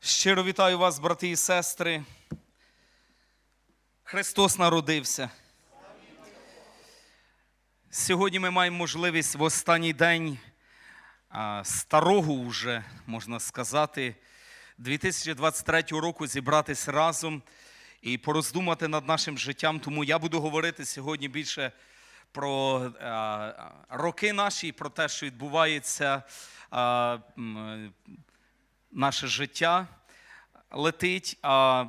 Щиро вітаю вас, брати і сестри. Христос народився. Сьогодні ми маємо можливість в останній день старого вже, можна сказати, 2023 року зібратись разом і пороздумати над нашим життям. Тому я буду говорити сьогодні більше про а, роки наші, про те, що відбувається. а, наше життя летить, а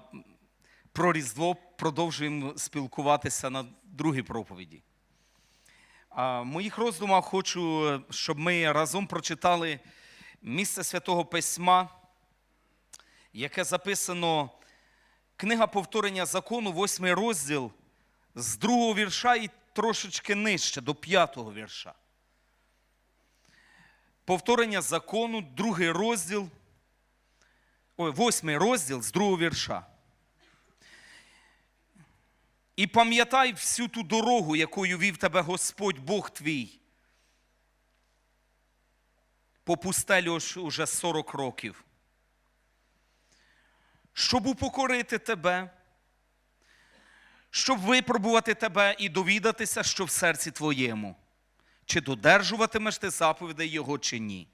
про Різдво продовжуємо спілкуватися на другій проповіді. В моїх роздумах хочу, щоб ми разом прочитали місце Святого Письма, яке записано книга повторення закону, восьмий розділ, з другого вірша і трошечки нижче, до п'ятого вірша. Повторення закону, другий розділ, ой, восьмий розділ з другого вірша. І пам'ятай всю ту дорогу, якою вів тебе Господь Бог твій. По пустелю ж уже 40 років. Щоб упокорити тебе, щоб випробувати тебе і довідатися, що в серці твоєму, чи додержуватимеш ти заповідей Його, чи ні.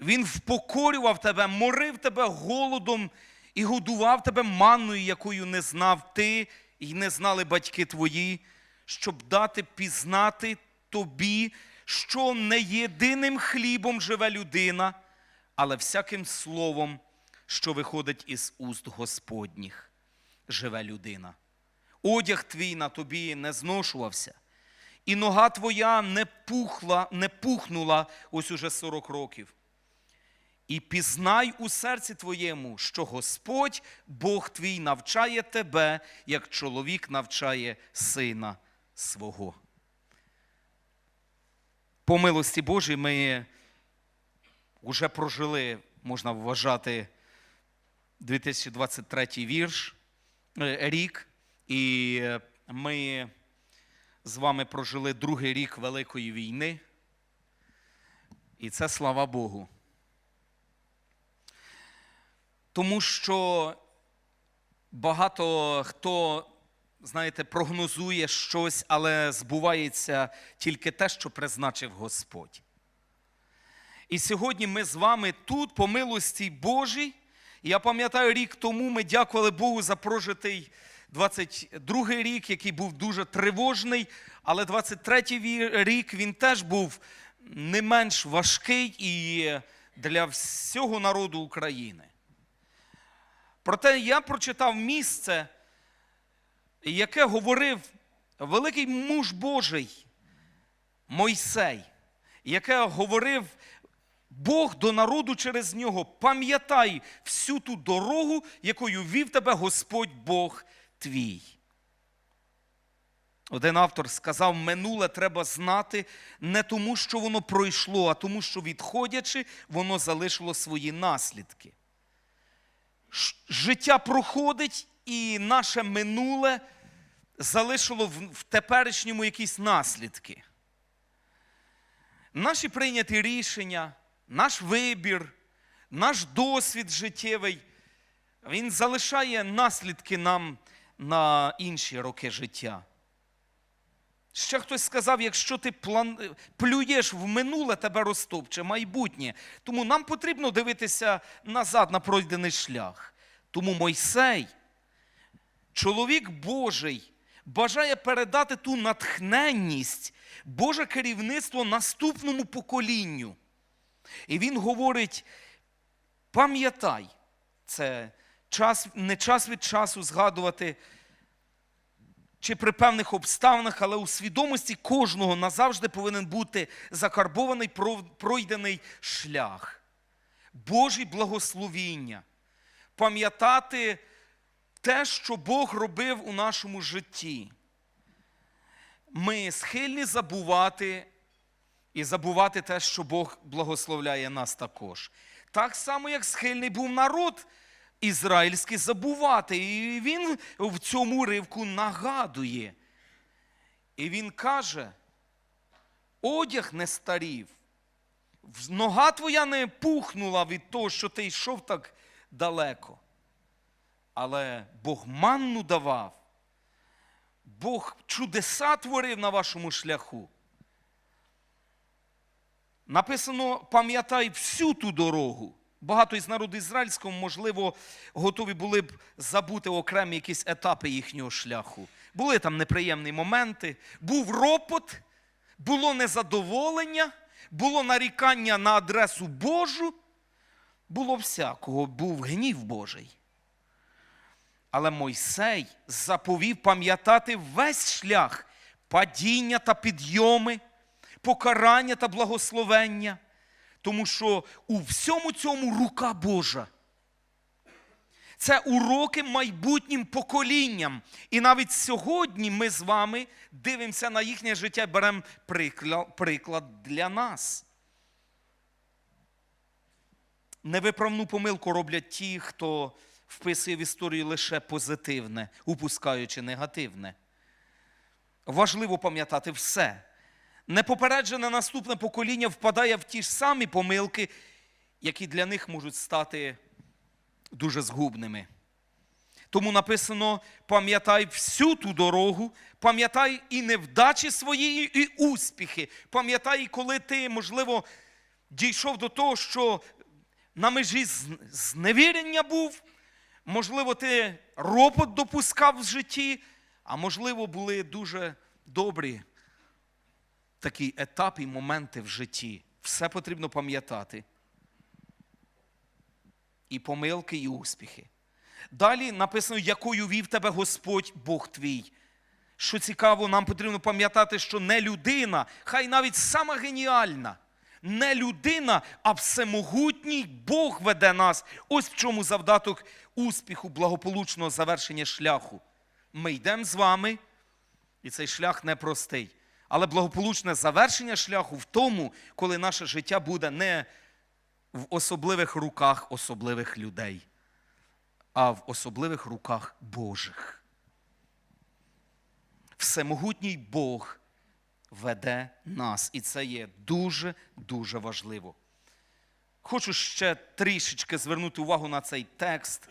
Він впокорював тебе, морив тебе голодом і годував тебе манною, якою не знав ти і не знали батьки твої, щоб дати пізнати тобі, що не єдиним хлібом живе людина, але всяким словом, що виходить із уст Господніх, живе людина. Одяг твій на тобі не зношувався, і нога твоя не пухла, не пухнула ось уже 40 років. І пізнай у серці твоєму, що Господь, Бог твій, навчає тебе, як чоловік навчає сина свого. По милості Божій ми вже прожили, можна вважати, 2023 вірш, рік, і ми з вами прожили другий рік Великої війни. І це слава Богу. Тому що багато хто, знаєте, прогнозує щось, але збувається тільки те, що призначив Господь. І сьогодні ми з вами тут, по милості Божій. Я пам'ятаю, рік тому ми дякували Богу за прожитий 22-й рік, який був дуже тривожний, але 23-й рік він теж був не менш важкий і для всього народу України. Проте я прочитав місце, яке говорив великий муж Божий Мойсей, яке говорив Бог до народу через нього. Пам'ятай всю ту дорогу, якою вів тебе Господь Бог твій. Один автор сказав: минуле треба знати не тому, що воно пройшло, а тому, що відходячи, воно залишило свої наслідки життя проходить, і наше минуле залишило в, теперішньому якісь наслідки. Наші прийняті рішення, наш вибір, наш досвід життєвий, він залишає наслідки нам на інші роки життя. Ще хтось сказав, якщо ти план... плюєш в минуле, тебе розтопче майбутнє. Тому нам потрібно дивитися назад на пройдений шлях. Тому Мойсей, чоловік Божий, бажає передати ту натхненність, Боже керівництво наступному поколінню. І він говорить: пам'ятай, це час, не час від часу згадувати чи при певних обставинах, але у свідомості кожного назавжди повинен бути закарбований пройдений шлях, Божі благословіння, пам'ятати те, що Бог робив у нашому житті. Ми схильні забувати і забувати те, що Бог благословляє нас також. Так само, як схильний був народ ізраїльський забувати. І він в цьому ривку нагадує. І він каже: одяг не старів, нога твоя не пухнула від того, що ти йшов так далеко. Але Бог манну давав, Бог чудеса творив на вашому шляху. Написано, пам'ятай всю ту дорогу. Багато із народу ізраїльського, можливо, готові були б забути окремі якісь етапи їхнього шляху. Були там неприємні моменти, був ропот, було незадоволення, було нарікання на адресу Божу, було всякого, був гнів Божий. Але Мойсей заповів пам'ятати весь шлях падіння та підйоми, покарання та благословення, тому що у всьому цьому рука Божа. Це уроки майбутнім поколінням. І навіть сьогодні ми з вами дивимося на їхнє життя і беремо приклад для нас. Невиправну помилку роблять ті, хто вписує в історію лише позитивне, упускаючи негативне. Важливо пам'ятати все. Непопереджене наступне покоління впадає в ті ж самі помилки, які для них можуть стати дуже згубними. Тому написано: пам'ятай всю ту дорогу, пам'ятай і невдачі свої, і успіхи. Пам'ятай, коли ти, можливо, дійшов до того, що на межі зневірення був, можливо, ти ропот допускав в житті, а можливо, були дуже добрі такі етапи і моменти в житті. Все потрібно пам'ятати. І помилки, і успіхи. Далі написано, якою вів тебе Господь Бог твій. Що цікаво, нам потрібно пам'ятати, що не людина, хай навіть сама геніальна, не людина, а всемогутній Бог веде нас. Ось в чому завдаток успіху, благополучного завершення шляху. Ми йдемо з вами, і цей шлях непростий. Але благополучне завершення шляху в тому, коли наше життя буде не в особливих руках особливих людей, а в особливих руках Божих. Всемогутній Бог веде нас, і це є дуже-дуже важливо. Хочу ще трішечки звернути увагу на цей текст,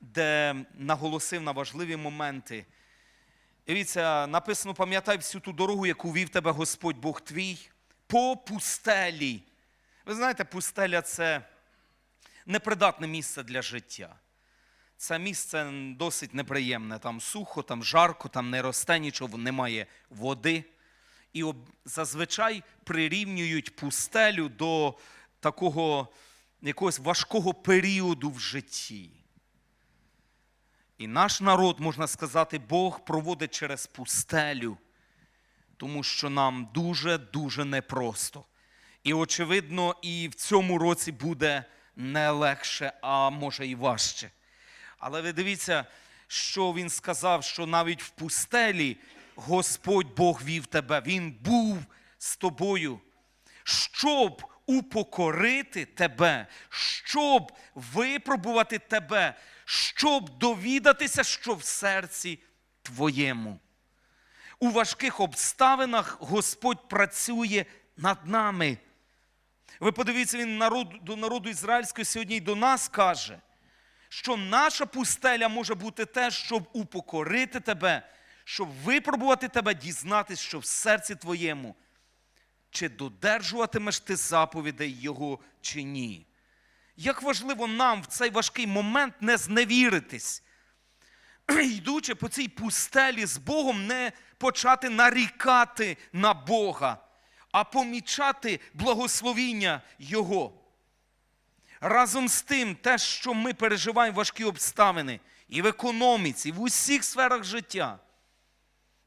де наголосив на важливі моменти. Дивіться, написано: пам'ятай всю ту дорогу, яку вів тебе Господь Бог твій, по пустелі. Ви знаєте, пустеля це непридатне місце для життя. Це місце досить неприємне. Там сухо, там жарко, там не росте нічого, немає води. І зазвичай прирівнюють пустелю до такого якогось важкого періоду в житті. І наш народ, можна сказати, Бог проводить через пустелю, тому що нам дуже-дуже непросто. І, очевидно, і в цьому році буде не легше, а може і важче. Але ви дивіться, що він сказав, що навіть в пустелі Господь Бог вів тебе, Він був з тобою, щоб упокорити тебе, щоб випробувати тебе, щоб довідатися, що в серці твоєму. У важких обставинах Господь працює над нами. Ви подивіться, він народ, до народу ізраїльського сьогодні й до нас каже, що наша пустеля може бути те, щоб упокорити тебе, щоб випробувати тебе, дізнатись, що в серці твоєму, чи додержуватимеш ти заповідей Його чи ні. Як важливо нам в цей важкий момент не зневіритись, йдучи по цій пустелі з Богом, не почати нарікати на Бога, а помічати благословіння Його. Разом з тим, те, що ми переживаємо важкі обставини і в економіці, і в усіх сферах життя,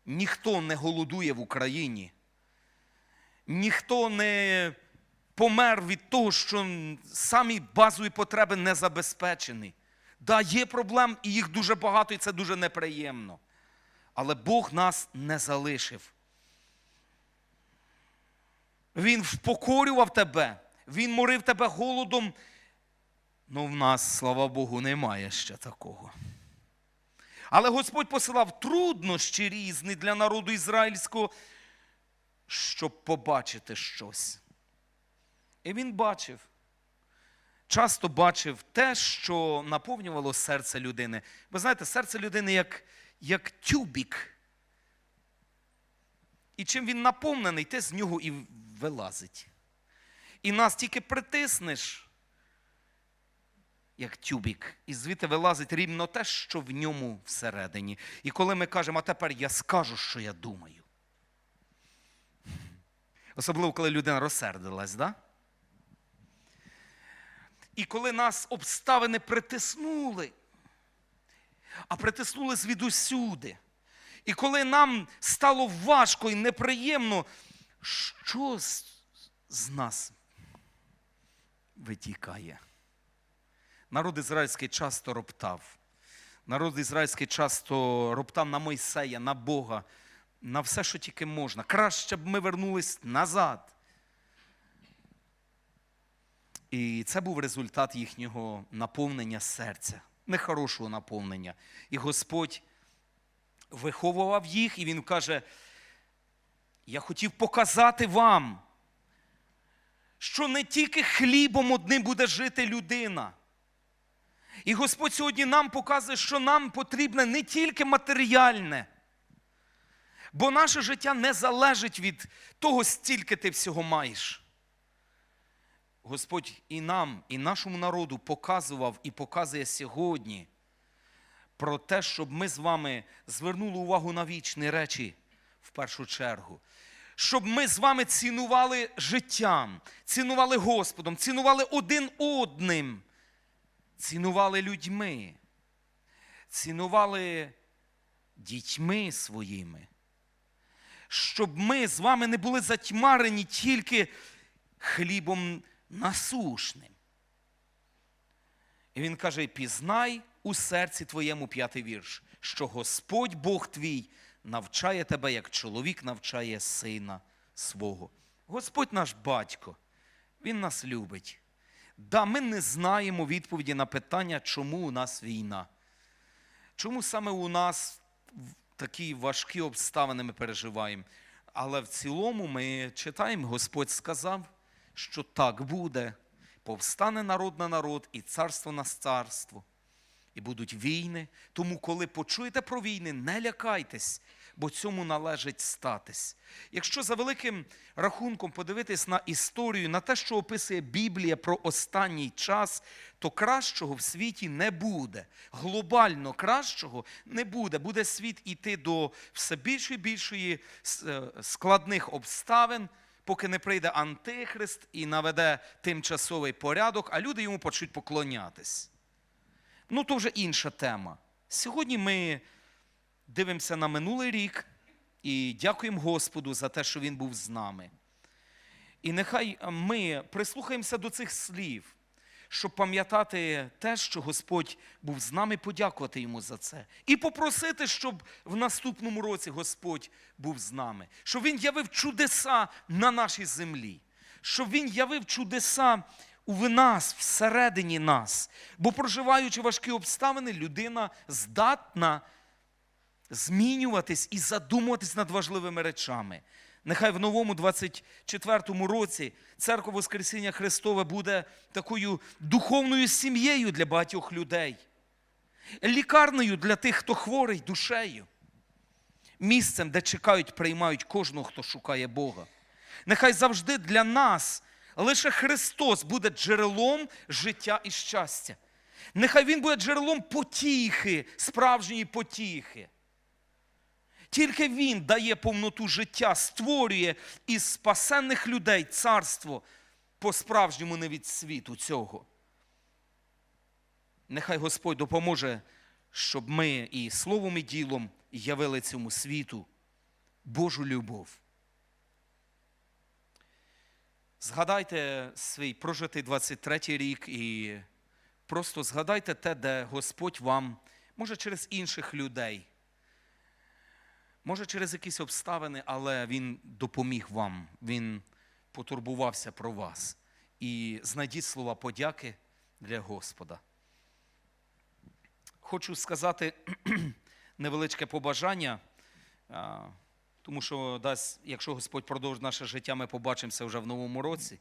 ніхто не голодує в Україні, ніхто не помер від того, що самі базові потреби не забезпечені. Да, є проблем, і їх дуже багато, і це дуже неприємно. Але Бог нас не залишив. Він впокорював тебе, Він морив тебе голодом. Ну, в нас, слава Богу, немає ще такого. Але Господь посилав труднощі різні для народу ізраїльського, щоб побачити щось. І він бачив, часто бачив те, що наповнювало серце людини. Ви знаєте, серце людини як, як тюбік. І чим він наповнений, те з нього і вилазить. І нас тільки притиснеш, як тюбік, і звідти вилазить рівно те, що в ньому всередині. І коли ми кажемо, а тепер я скажу, що я думаю. Особливо, коли людина розсердилась, да? І коли нас обставини притиснули, а притиснули звідусюди. І коли нам стало важко і неприємно, що з, нас витікає? Народ ізраїльський часто роптав. Народ ізраїльський часто роптав на Мойсея, на Бога, на все, що тільки можна. Краще б ми вернулись назад. І це був результат їхнього наповнення серця, нехорошого наповнення. І Господь виховував їх, і Він каже: Я хотів показати вам, що не тільки хлібом одним буде жити людина. І Господь сьогодні нам показує, що нам потрібне не тільки матеріальне, бо наше життя не залежить від того, стільки ти всього маєш. Господь і нам, і нашому народу показував і показує сьогодні про те, щоб ми з вами звернули увагу на вічні речі в першу чергу. Щоб ми з вами цінували життям, цінували Господом, цінували один одним, цінували людьми, цінували дітьми своїми. Щоб ми з вами не були затьмарені тільки хлібом насушним. І він каже: пізнай у серці твоєму п'ятий вірш, що Господь Бог твій навчає тебе, як чоловік навчає сина свого. Господь наш батько, Він нас любить. Да, ми не знаємо відповіді на питання, чому у нас війна. Чому саме у нас такі важкі обставини ми переживаємо? Але в цілому ми читаємо, Господь сказав, що так буде. Повстане народ на народ і царство на царство. І будуть війни. Тому, коли почуєте про війни, не лякайтесь, бо цьому належить статись. Якщо за великим рахунком подивитись на історію, на те, що описує Біблія про останній час, то кращого в світі не буде. Глобально кращого не буде. Буде світ іти до все більшої більшої складних обставин. Поки не прийде Антихрист і наведе тимчасовий порядок, а люди йому почнуть поклонятись. Ну, то вже інша тема. Сьогодні ми дивимося на минулий рік і дякуємо Господу за те, що Він був з нами. І нехай ми прислухаємося до цих слів, щоб пам'ятати те, що Господь був з нами, подякувати йому за це. І попросити, щоб в наступному році Господь був з нами, щоб Він явив чудеса на нашій землі, щоб Він явив чудеса у нас, всередині нас. Бо, проживаючи важкі обставини, людина здатна змінюватись і задумуватись над важливими речами. Нехай в новому 24-му році церква Воскресіння Христове буде такою духовною сім'єю для багатьох людей, лікарнею для тих, хто хворий душею, місцем, де чекають, приймають кожного, хто шукає Бога. Нехай завжди для нас лише Христос буде джерелом життя і щастя. Нехай Він буде джерелом потіхи, справжньої потіхи. Тільки Він дає повноту життя, створює із спасенних людей царство по-справжньому не від світу цього. Нехай Господь допоможе, щоб ми і словом, і ділом явили цьому світу Божу любов. Згадайте свій прожитий 23-й рік і просто згадайте те, де Господь вам, може через інших людей, може через якісь обставини, але Він допоміг вам, Він потурбувався про вас. І знайдіть слова подяки для Господа. Хочу сказати невеличке побажання, тому що дасть, якщо Господь продовжить наше життя, ми побачимося вже в новому році.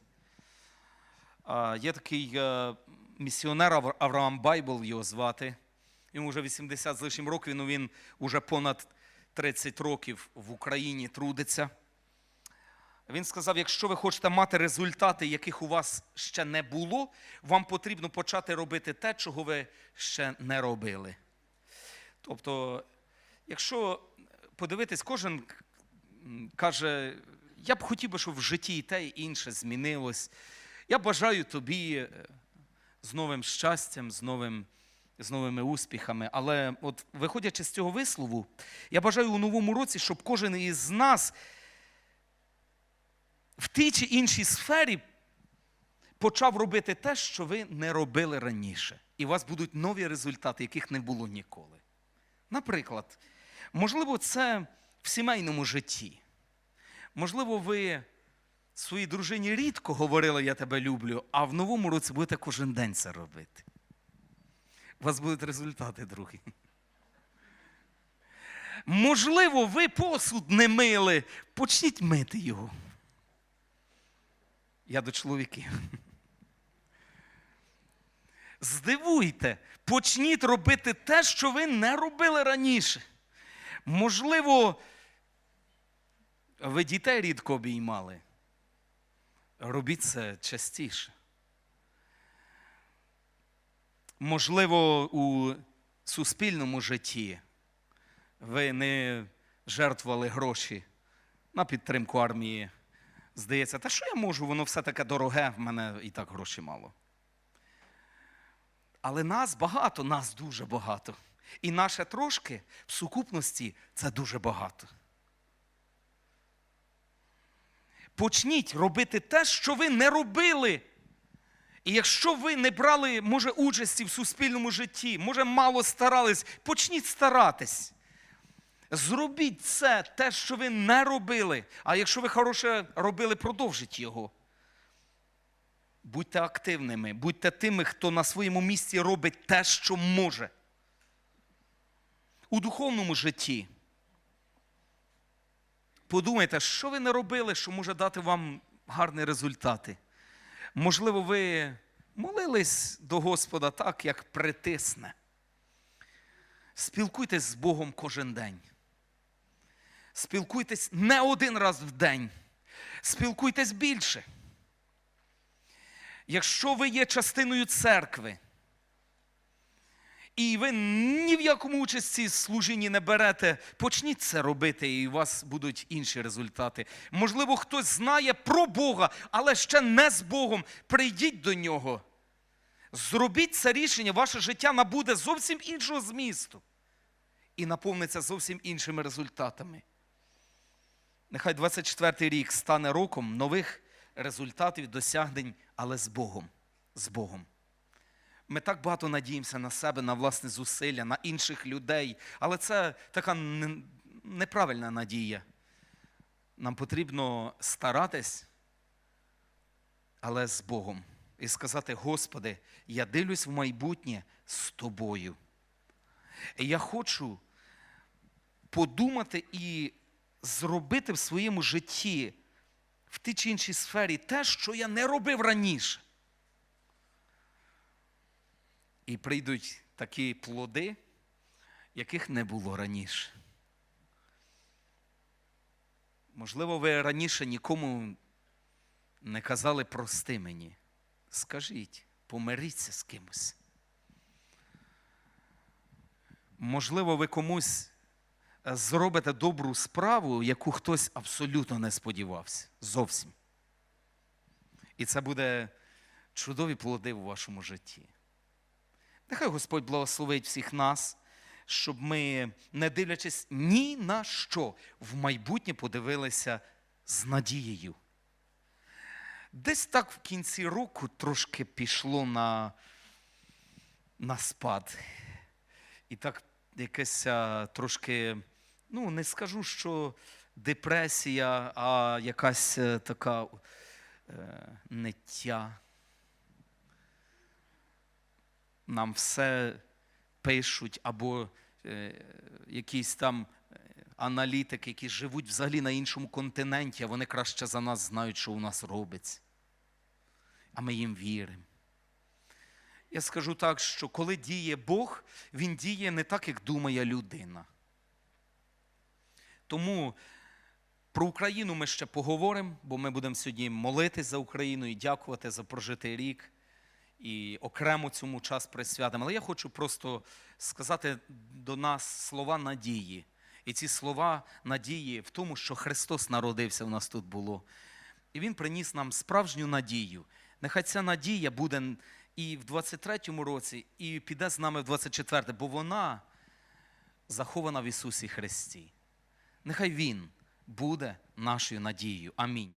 Є такий е, місіонер Авраам Байбл, його звати. Йому вже 80 з лишнім років, ну він вже понад 30 років в Україні трудиться. Він сказав: якщо ви хочете мати результати, яких у вас ще не було, вам потрібно почати робити те, чого ви ще не робили. Тобто, якщо подивитись, кожен каже, я б хотів би, щоб в житті і те, і інше змінилось. Я бажаю тобі е, з новим щастям, з, новим, з новими успіхами. Але от виходячи з цього вислову, я бажаю у новому році, щоб кожен із нас в тій чи іншій сфері почав робити те, що ви не робили раніше. І у вас будуть нові результати, яких не було ніколи. Наприклад, можливо, це в сімейному житті. Можливо, ви своїй дружині рідко говорили Я тебе люблю, а в новому році будете кожен день це робити. У вас будуть результати, другі. Можливо, ви посуд не мили, почніть мити його. Я до чоловіків. Здивуйте, почніть робити те, що ви не робили раніше. Можливо, ви дітей рідко обіймали. Робіть це частіше. Можливо, у суспільному житті ви не жертвували гроші на підтримку армії. Здається, та що я можу, воно все таке дороге, в мене і так грошей мало. Але нас багато, нас дуже багато. І наше трошки в сукупності це дуже багато. Почніть робити те, що ви не робили. І якщо ви не брали, може, участі в суспільному житті, може, мало старались, почніть старатись. Зробіть це, те, що ви не робили. А якщо ви хороше робили, продовжіть його. Будьте активними, будьте тими, хто на своєму місці робить те, що може. У духовному житті. Подумайте, що ви не робили, що може дати вам гарні результати. Можливо, ви молились до Господа так, як притисне. Спілкуйтесь з Богом кожен день. Спілкуйтесь не один раз в день. Спілкуйтесь більше. Якщо ви є частиною церкви, і ви ні в якому участі служінні не берете, почніть це робити, і у вас будуть інші результати. Можливо, хтось знає про Бога, але ще не з Богом. Прийдіть до нього. Зробіть це рішення, ваше життя набуде зовсім іншого змісту і наповниться зовсім іншими результатами. Нехай 24-й рік стане роком нових результатів, досягнень, але з Богом. З Богом. Ми так багато надіємося на себе, на власне зусилля, на інших людей, але це така неправильна надія. Нам потрібно старатись, але з Богом. І сказати, Господи, я дивлюсь в майбутнє з тобою. І я хочу подумати і зробити в своєму житті в тій чи іншій сфері те, що я не робив раніше. І прийдуть такі плоди, яких не було раніше. Можливо, ви раніше нікому не казали прости мені. Скажіть, помиріться з кимось. Можливо, ви комусь е, зробите добру справу, яку хтось абсолютно не сподівався. Зовсім. І це буде чудові плоди у вашому житті. Нехай Господь благословить всіх нас, щоб ми, не дивлячись ні на що, в майбутнє подивилися з надією. Десь так в кінці року трошки пішло на, на спад. І так якесь трошки, ну, не скажу, що депресія, а якась е, така е, ниття. Нам все пишуть або е, якісь там е, аналітики, які живуть взагалі на іншому континенті, а вони краще за нас знають, що у нас робиться. А ми їм віримо. Я скажу так, що коли діє Бог, Він діє не так, як думає людина. Тому про Україну ми ще поговоримо, бо ми будемо сьогодні молитись за Україну і дякувати за прожитий рік. І окремо цьому час присвятимо. Але я хочу просто сказати до нас слова надії. І ці слова надії в тому, що Христос народився в нас тут було. І Він приніс нам справжню надію. Нехай ця надія буде і в 23-му році, і піде з нами в 24-му, бо вона захована в Ісусі Христі. Нехай Він буде нашою надією. Амінь.